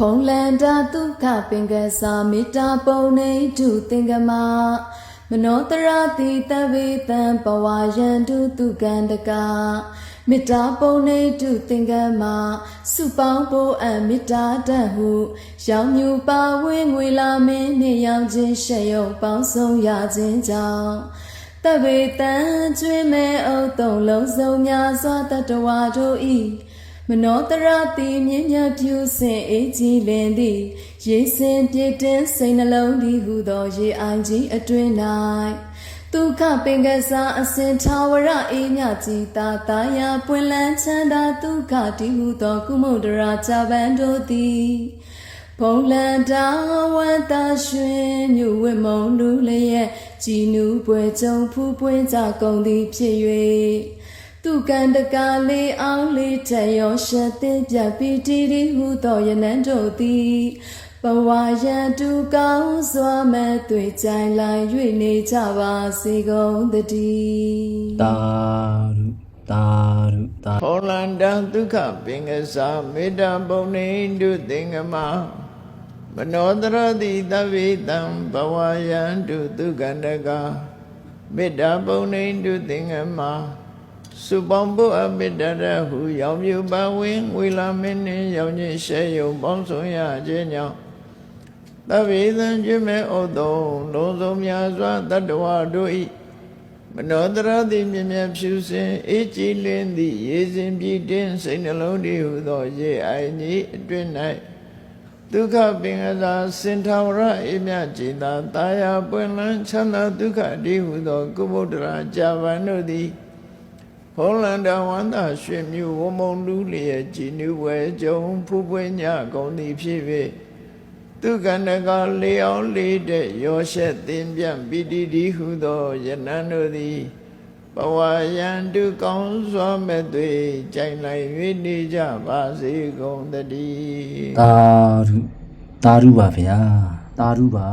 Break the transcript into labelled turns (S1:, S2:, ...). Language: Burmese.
S1: ဖုံလန္တာဒုက္ခပင်ကစားမေတ္တာပုံနေတုသင်္ကမမနောတရတိတဝေတံဘဝယန္တုတုကန္တကမေတ္တာပုံနေတုသင်္ကမစုပေါင်းဖို့အပ်မေတ္တာတတ်ဟုရောင်မြူပါဝင်းငွေလာမင်းနှင့်ရောင်ခြင်းရှက်ရုံပေါင်းဆုံးရခြင်းကြောင့်တဝေတံကျွေးမဲအုပ်တုံလုံးစုံများစွာတတဝါတို့ဤ မနောတရတိမြင့်မြတ်ဖြူစင်အေးကြီးလင်သည်ရေစင်ပြည့်တင်စိတ်နှလုံးသည်ဟုသောရေအိုင်ကြီးအတွင်၌ဒုက္ခပင်ကစားအစဉ်ထာဝရအေးမြကြီးတာတာယာပွင့်လန်းချမ်းသာဒုက္ခတိဟုသောကုမုဒ္ဒရာဇဗန်တို့သည်ဘုံလန္တာဝတ္တရွှင်မြူဝဲမုံလူလျက်ကြည်နူးပွဲကြုံဖူးပွင့်ကြကုန်သည်ဖြစ်၍ သူကန္တကာလေးအောင်လေးထက်ရောရှက်သိပြတ်ပြီးတီတီဟုသောယနန်တို့သည်ဘဝရန်တူကောင်းစွာမဲ့တွေ့ကြိုင်လိုက်၍နေကြပါစေကုန်သတည်း
S2: တာရုတာရုတာ
S3: ဟောလန္တဒုက္ခပင်ကစားမေတ္တာပုံနေတုသင်္ကမမနောတရတိတဝေတံဘဝယန္တုသူကန္တကမေတ္တာပုံနေတုသင်္ကမ စုပေါင်းဖို့အမေတ္တာရဟုရောင်မြူပါဝင်းဝေလာမင်းနှင့်ရောင်ချင်းရှဲယုံပေါင်းဆုံးရခြင်းကြောင့်တဝေသံကျွေးမဲ့ဩတုံလုံးစုံများစွာတတ္တဝါတို့ဤမနောတရတိမြင်မြတ်ဖြူစင်အေးကြည်လင်းသည့်ရေစဉ်ပြည့်တင်းစိတ်နှလုံးတည်ဟုသောရေအိုင်ကြီးအတွင်၌ဒုက္ခပင်ကသာစင်ထာဝရအေမြจิตာတာယာပွင့်လန်းချမ်းသာဒုက္ခတည်ဟုသောကုဗုဒ္ဓရာကြာပန်တို့သည် ဟောလန္တဝန္တာရွှေမြူဝမုံလူလျက်ကြည်နူးဝဲကြုံဖူးပွင့်ညကုန်သည်ဖြစ်၍သူကန္တကလေးအောင်လေးတဲ့ရောရှက်သင်ပြန့်ပိတိတိဟုသောယနန်တို့သည်ဘဝယံတုကောင်းစွာမဲ့သွေကြိုင်လိုက်၍နေကြပါစေကုန်တည်း
S2: တာရုတာရုပါဗျာတာရုပါ